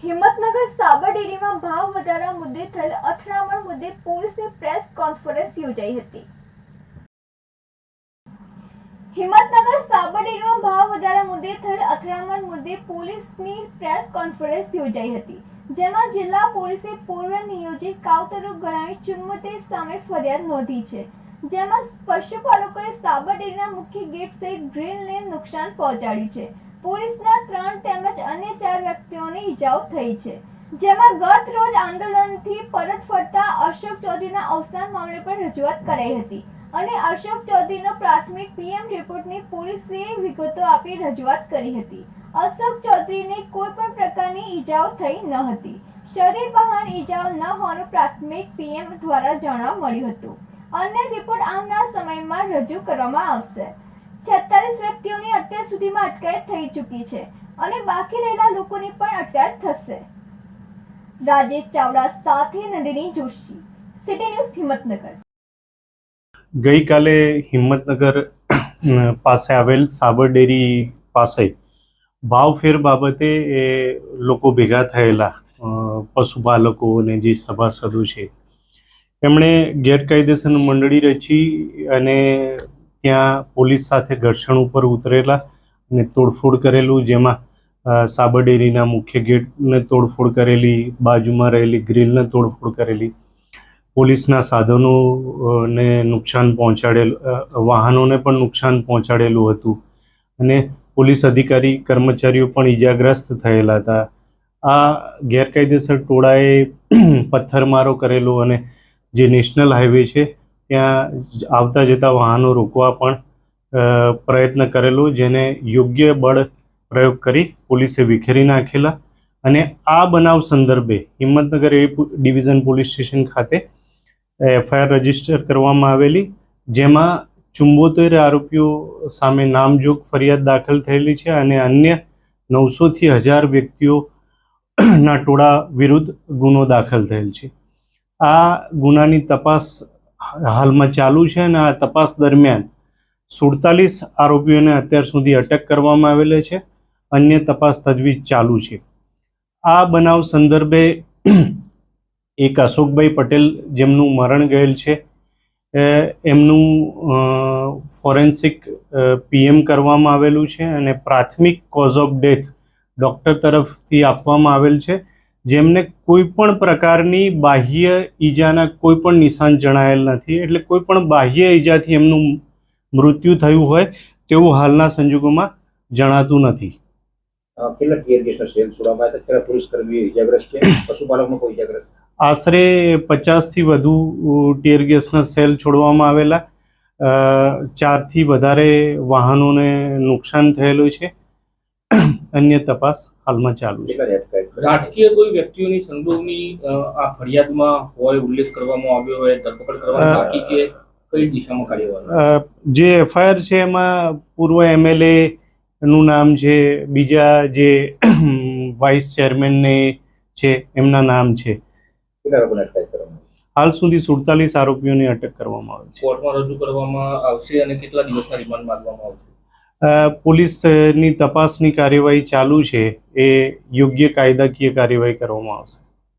હિંમતનગર સાબર ડેરીમાં ભાવ વધારા મુદ્દે થયેલ અથડામણ મુદ્દે પોલીસની પ્રેસ કોન્ફરન્સ યોજાઈ હતી. હિંમતનગર સાબર ડેરીમાં ભાવ વધારા મુદ્દે થયેલ અથડામણ મુદ્દે પોલીસની પ્રેસ કોન્ફરન્સ યોજાઈ હતી, જેમાં જિલ્લા પોલીસે પૂર્વ નિયોજિત કાવતરો ગણાવી ચુમ્મોતેર સામે ફરિયાદ નોંધી છે, જેમાં પશુપાલકોએ સાબર ડેરીના મુખ્ય ગેટ સહિત ગ્રીલને નુકસાન પહોંચાડ્યું છે. પોલીસના ત્રણ તેમજ અન્ય ચાર વ્યક્તિઓને ઈજાઓ થઈ છે. જેમાં ગત રોજ આંદોલનથી પરત ફરતા અશોક ચૌધરીના અવસાન મામલે પણ રજૂઆત કરાઈ હતી અને અશોક ચૌધરીનો પ્રાથમિક પીએમ રિપોર્ટની પોલીસે વિગતો આપી રજૂઆત કરી હતી. અશોક ચૌધરીને કોઈ પણ પ્રકારની ઈજાઓ થઈ ન હતી. શરીર બહાર ઈજાઓ ન હોવાનું પ્રાથમિક પીએમ દ્વારા જાણવા મળ્યું હતું. અન્ય રિપોર્ટ આવનાર સમયમાં રજૂ કરવામાં આવશે. છેતાલીસ વ્યક્તિઓની અત્યાર સુધીમાં અટકાયત થઈ ચૂકી છે અને બાકી રહેલા લોકોની પણ અટકાયત થશે. રાજેશ ચાવડા, સાથે નંદિની જોશી, સિટી ન્યૂઝ હિંમતનગર. ગઈકાલે હિંમતનગર પાસે આવેલ સાબર ડેરી પાસે ભાવફેર બાબતે એ લોકો ભેગા થયેલા પશુપાલકોને જે સભાસદો છે. એમણે ગેરકાયદેસર મંડળી રચી અને ત્યાં પોલીસ સાથે ઘર્ષણ ઉપર ઉતરેલા અને તોડફોડ કરેલું, જેમાં સાબરડેરીના મુખ્ય ગેટને તોડફોડ કરેલી, બાજુમાં રહેલી ગ્રીલને તોડફોડ કરેલી, પોલીસના સાધનોને નુકસાન પહોંચાડેલું વાહનોને પણ નુકસાન પહોંચાડેલું હતું. અને પોલીસ અધિકારી, કર્મચારીઓ પણ ઈજાગ્રસ્ત થયેલા હતા. આ ગેરકાયદેસર ટોળાએ પથ્થરમારો કરેલો અને જે નેશનલ હાઈવે છે ત્યાં આવતા જતા વાહનો રોકવા પણ પ્રયત્ન કરેલો, જેને યોગ્ય બળ પ્રયોગ કરી પોલીસે વિખેરી નાખેલા અને આ બનાવ સંદર્ભે Himmatnagar A division police station ખાતે એફઆઈઆર રજિસ્ટર કરવામાં આવેલી, જેમાં ચુંબોતેર આરોપીઓ સામે નામજોગ ફરિયાદ દાખલ થયેલી છે અને અન્ય નવસોથી હજાર વ્યક્તિઓના ટોળા વિરુદ્ધ ગુનો દાખલ થયેલ છે. આ ગુનાની તપાસ હાલમાં ચાલુ છે અને આ તપાસ દરમિયાન સુડતાલીસ આરોપીઓને અત્યાર સુધી અટક કરવામાં આવેલી છે. અન્ય તપાસ તજવીજ ચાલુ છે. આ બનાવ સંદર્ભે એક અશોકભાઈ પટેલ જેમનું મરણ ગયેલ છે. એમનું ફોરેન્સિક પીએમ કરવામાં આવેલું છે અને પ્રાથમિક કોઝ ઓફ ડેથ ડૉક્ટર તરફથી આપવામાં આવેલ છે. જેમને કોઈ પણ પ્રકારની બાહ્ય ઈજાના કોઈ પણ નિશાન જણાયેલ નથી એટલે કોઈ પણ બાહ્ય ઈજાથી એમનું મૃત્યુ થયું હોય તેવું હાલના સંજોગોમાં જણાતું નથી. કેટલા ટીયર ગેસના સેલ છોડવામાં આવ્યા કેટલા પોલીસ કર્મીઓ ઇજાગ્રસ્ત છે? પશુપાલકમાં કોઈ ઇજાગ્રસ્ત આશરે પચાસથી વધુ ટીયર ગેસના સેલ છોડવામાં આવેલા. ચારથી વધારે વાહનોને નુકસાન થયેલું છે. અન્ય તપાસ હાલમાં ચાલુ છે. રાજકીય કોઈ વ્યક્તિઓની સંડોવણી આ ફરિયાદમાં હોય ઉલ્લેખ કરવામાં આવ્યો હોય ધરપકડ કરવાની બાકી કે કઈ દિશામાં કાર્યવાહી? જે એફઆઈઆર છે એમાં પૂર્વ એમએલએ નું નામ છે બીજા જે વાઇસ ચેરમેનને છે એમના નામ છે? હાલ સુધી સુડતાલીસ આરોપીઓની અટક કરવામાં આવી છે. કોર્ટમાં રજૂ કરવામાં આવશે અને કેટલા દિવસના રિમાન્ડ માંગવામાં આવશે? પોલીસની તપાસની કાર્યવાહી ચાલુ છે એ યોગ્ય કાયદાકીય કાર્યવાહી કરવામાં આવશે.